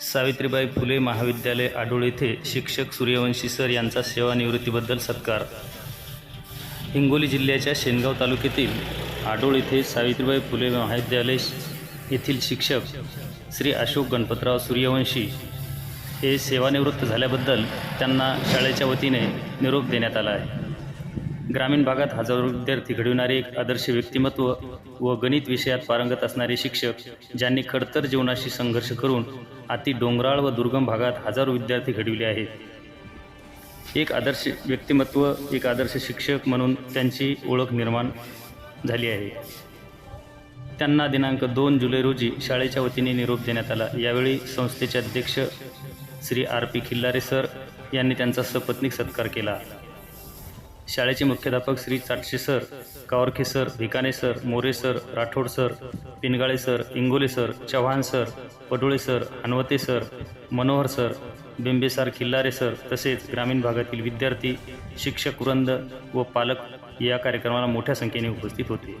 सावित्रीबाई फुले महाविद्यालय आडोळ येथे शिक्षक सूर्यवंशी सर यांचा सेवानिवृत्तीबद्दल सत्कार. हिंगोली जिल्ह्याच्या शेनगाव तालुक्यातील आडोळ येथे सावित्रीबाई फुले महाविद्यालय येथील शिक्षक श्री अशोक गणपतराव सूर्यवंशी हे सेवानिवृत्त झाल्याबद्दल त्यांना शाळेच्या वतीने निरोप देण्यात आला आहे. ग्रामीण भागात हजारो विद्यार्थी घडविणारे एक आदर्श व्यक्तिमत्व व गणित विषयात पारंगत असणारे शिक्षक ज्यांनी खडतर जीवनाशी संघर्ष करून अति डोंगराळ व दुर्गम भागात हजारो विद्यार्थी घडविले आहेत. एक आदर्श व्यक्तिमत्व एक आदर्श शिक्षक म्हणून त्यांची ओळख निर्माण झाली आहे. त्यांना दिनांक दोन जुलै रोजी शाळेच्या वतीने निरोप देण्यात आला. यावेळी संस्थेचे अध्यक्ष Shri R P Khillare sir यांनी त्यांचा सपत्नीक सत्कार केला. शाळेचे मुख्याध्यापक Shri Chatshe sir Kawarkhe sir Bhikane sir More sir Rathod sir Pingale sir Ingole sir Chavan sir Padole sir Hanwate sir Manohar sir Bimbesar Khillare sir तसेच ग्रामीण भागातील विद्यार्थी शिक्षक वृंद व पालक या कार्यक्रमाला मोठ्या संख्येने उपस्थित होते.